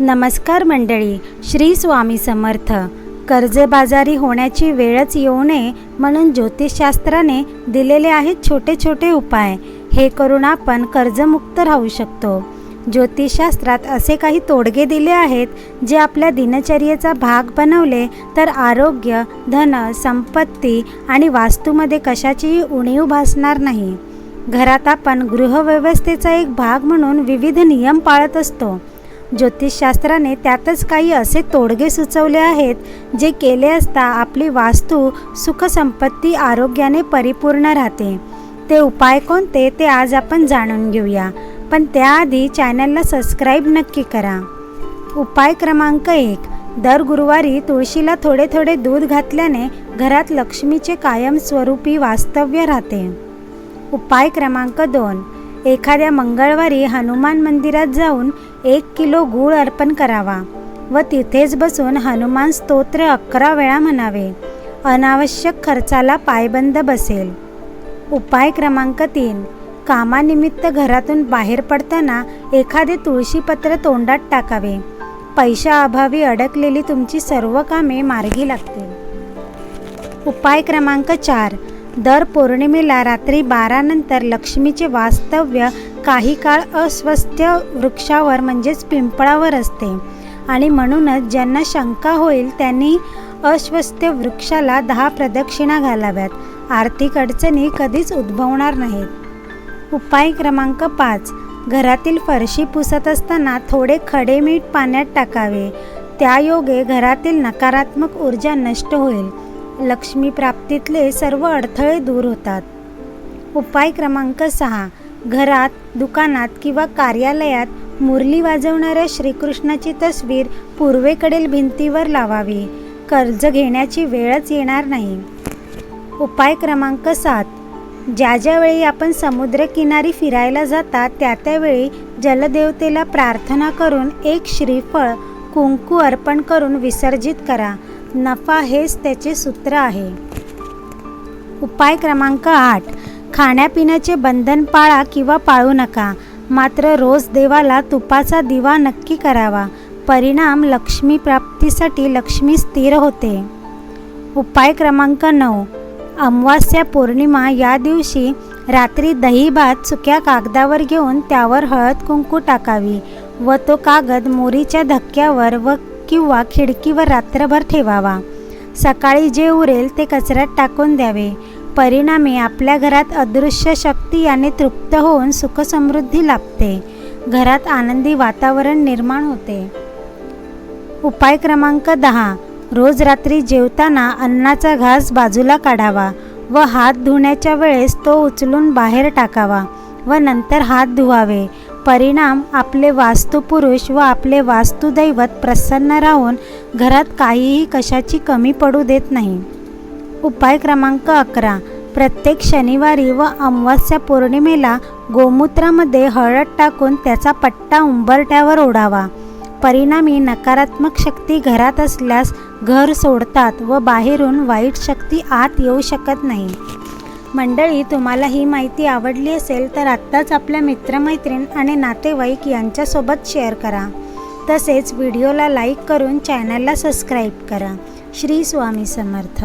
नमस्कार मंडळी श्री स्वामी समर्थ. कर्जबाजारी होण्याची वेळच येऊ नये म्हणून ज्योतिषशास्त्राने दिलेले आहेत छोटे छोटे उपाय. हे करून आपण कर्जमुक्त राहू शकतो. ज्योतिषशास्त्रात असे काही तोडगे दिले आहेत जे आपल्या दिनचर्येचा भाग बनवले तर आरोग्य धन संपत्ती आणि वास्तूमध्ये कशाचीही उणीव भासणार नाही. घरात आपण गृहव्यवस्थेचा एक भाग म्हणून विविध नियम पाळत असतो. ज्योतिषशास्त्राने त्यातच काही असे तोडगे सुचवले आहेत जे केले असता आपली वास्तू सुखसंपत्ती आरोग्याने परिपूर्ण राहते. ते उपाय कोणते ते आज आपण जाणून घेऊया. पण त्याआधी चॅनलला सबस्क्राईब नक्की करा. उपाय क्रमांक एक. दर गुरुवारी तुळशीला थोडे थोडे दूध घातल्याने घरात लक्ष्मीचे कायमस्वरूपी वास्तव्य राहते. उपाय क्रमांक दोन. एखाद्या मंगळवारी हनुमान मंदिरात जाऊन एक किलो गूळ अर्पण करावा व तिथेच बसून हनुमान स्तोत्र अकरा वेळा म्हणावे. अनावश्यक खर्चाला पायबंद बसेल. उपाय क्रमांक तीन. कामानिमित्त घरातून बाहेर पडताना एखादे तुळशीपत्र तोंडात टाकावे. पैशाअभावी अडकलेली तुमची सर्व कामे मार्गी लागतील. उपाय क्रमांक चार. दर पौर्णिमेला रात्री बारानंतर लक्ष्मीचे वास्तव्य काही काळ अस्वस्थ वृक्षावर म्हणजेच पिंपळावर असते. आणि म्हणूनच ज्यांना शंका होईल त्यांनी अस्वस्थ वृक्षाला दहा प्रदक्षिणा घालाव्यात. आर्थिक अडचणी कधीच उद्भवणार नाहीत. उपाय क्रमांक पाच. घरातील फरशी पुसत असताना थोडे खडे मीठ पाण्यात टाकावे. त्यायोगे घरातील नकारात्मक ऊर्जा नष्ट होईल. लक्ष्मी प्राप्तीतले सर्व अडथळे दूर होतात. उपाय क्रमांक सहा. घरात दुकानात किंवा कार्यालयात मुरली वाजवणाऱ्या श्रीकृष्णाची तस्वीर पूर्वेकडील भिंतीवर लावावी. कर्ज घेण्याची वेळच येणार नाही. उपाय क्रमांक सात. ज्या ज्यावेळी आपण समुद्रकिनारी फिरायला जाता त्या त्यावेळी जलदेवतेला प्रार्थना करून एक श्रीफळ कुंकू अर्पण करून विसर्जित करा. नफा हेच त्याचे सूत्र आहे. उपाय क्रमांक आठ. खाण्यापिण्याचे बंधन पाळा किंवा पाळू नका. मात्र रोज देवाला तुपाचा दिवा नक्की करावा. परिणाम लक्ष्मी प्राप्तीसाठी लक्ष्मी स्थिर होते. उपाय क्रमांक नऊ. अमावास्या पौर्णिमा या दिवशी रात्री दही भात सुक्या कागदावर घेऊन त्यावर हळद कुंकू टाकावी व तो कागद मोरीच्या धक्क्यावर व किंवा खिडकीवर रात्रभर ठेवावा. सकाळी जे उरेल ते कचऱ्यात टाकून द्यावे. परिणामी आपल्या घरात अदृश्य शक्ती याने तृप्त होऊन सुखसमृद्धी लाभते. घरात आनंदी वातावरण निर्माण होते. उपाय क्रमांक दहा. रोज रात्री जेवताना अन्नाचा घास बाजूला काढावा व हात धुण्याच्या वेळेस तो उचलून बाहेर टाकावा व नंतर हात धुवावे. परिणाम आपले वास्तुपुरुष व आपले वास्तुदैवत प्रसन्न राहून घरात काहीही कशाची कमी पडू देत नाही. उपाय क्रमांक अकरा. प्रत्येक शनिवारी व अमावास्या पौर्णिमेला गोमूत्रामध्ये हळद टाकून त्याचा पट्टा उंबरट्यावर ओढावा. परिणामी नकारात्मक शक्ती घरात असल्यास घर सोडतात व बाहेरून वाईट शक्ती आत येऊ शकत नाही. मंडळी तुम्हाला ही माहिती आवडली असेल तर आत्ताच आपल्या मित्रमैत्रीण आणि नातेवाईक यांच्यासोबत शेअर करा. तसेच व्हिडिओला लाईक करून चॅनलला सबस्क्राईब करा. श्री स्वामी समर्थ.